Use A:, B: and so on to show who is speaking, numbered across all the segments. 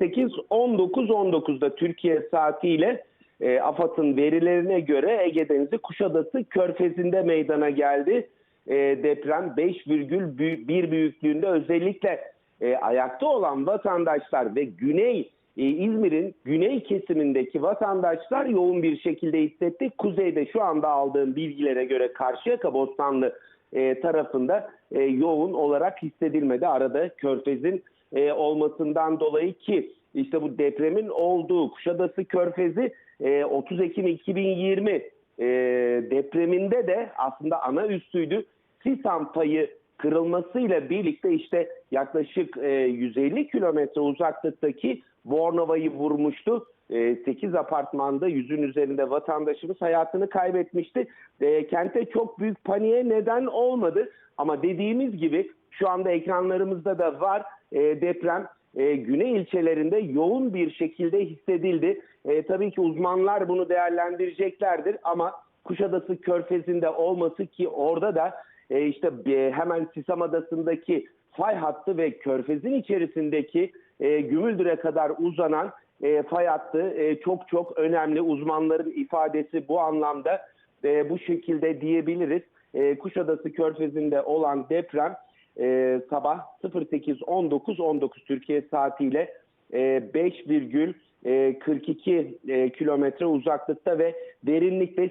A: 08 19 19'da Türkiye saatiyle e, AFAD'ın verilerine göre Ege Denizi Kuşadası Körfezi'nde meydana geldi. E, deprem 5,1 büyüklüğünde özellikle e, ayakta olan vatandaşlar ve güney e, İzmir'in güney kesimindeki vatandaşlar yoğun bir şekilde hissetti. Kuzeyde şu anda aldığım bilgilere göre Karşıyaka Bostanlı e, tarafında e, yoğun olarak hissedilmedi. Arada Körfez'in e, olmasından dolayı ki işte bu depremin olduğu Kuşadası Körfezi e, 30 Ekim 2020 e, depreminde de aslında ana üssüydü. Sisam payı kırılmasıyla birlikte işte yaklaşık e, 150 kilometre uzaklıktaki Bornova'yı vurmuştu. E, 8 apartmanda yüzün üzerinde vatandaşımız hayatını kaybetmişti. E, kente çok büyük paniğe neden olmadı. Ama dediğimiz gibi şu anda ekranlarımızda da var e, deprem e, güney ilçelerinde yoğun bir şekilde hissedildi. E, tabii ki uzmanlar bunu değerlendireceklerdir ama Kuşadası Körfezi'nde olması ki orada da e, işte e, hemen Sisam Adası'ndaki fay hattı ve Körfez'in içerisindeki e, Gümüldür'e kadar uzanan e, fay hattı çok çok önemli. Uzmanların ifadesi bu anlamda bu şekilde diyebiliriz. Kuşadası Körfezi'nde olan deprem e, sabah 08.19-19 Türkiye saatiyle e, 5,42 e, kilometre uzaklıkta ve derinlikte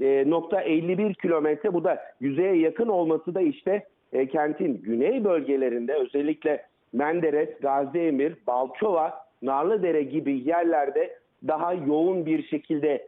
A: 8,51 kilometre. Bu da yüzeye yakın olması da işte e, kentin güney bölgelerinde özellikle Menderes, Gaziemir, Balçova, Narlıdere gibi yerlerde daha yoğun bir şekilde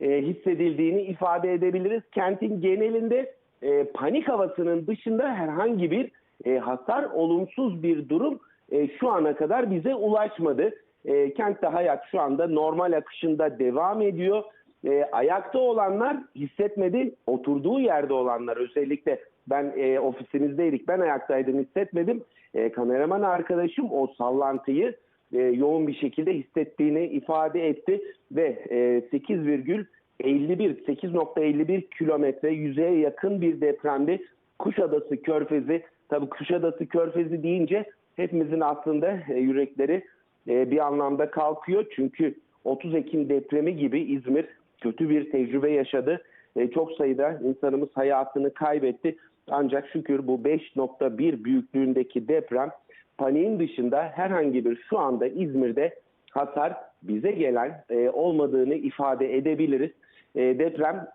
A: e, hissedildiğini ifade edebiliriz. Kentin genelinde e, panik havasının dışında herhangi bir e, hasar, olumsuz bir durum e, şu ana kadar bize ulaşmadı. E, kentte hayat şu anda normal akışında devam ediyor. E, ayakta olanlar hissetmedi, oturduğu yerde olanlar. Özellikle ben e, ofisimizdeydik, ben ayaktaydım hissetmedim. E, kameraman arkadaşım o sallantıyı e, yoğun bir şekilde hissettiğini ifade etti ve e, 8,51 8.51 kilometre yüzeye yakın bir depremde Kuşadası Körfezi tabii Kuşadası Körfezi deyince hepimizin aslında e, yürekleri e, bir anlamda kalkıyor. Çünkü 30 Ekim depremi gibi İzmir kötü bir tecrübe yaşadı. E, çok sayıda insanımız hayatını kaybetti. Ancak şükür bu 5.1 büyüklüğündeki deprem paniğin dışında herhangi bir şu anda İzmir'de hasar bize gelen e, olmadığını ifade edebiliriz. E, deprem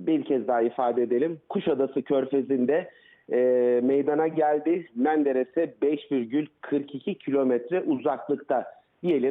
A: bir kez daha ifade edelim. Kuşadası Körfezi'nde e, meydana geldi. Menderes'e 5,42 kilometre uzaklıkta diyelim.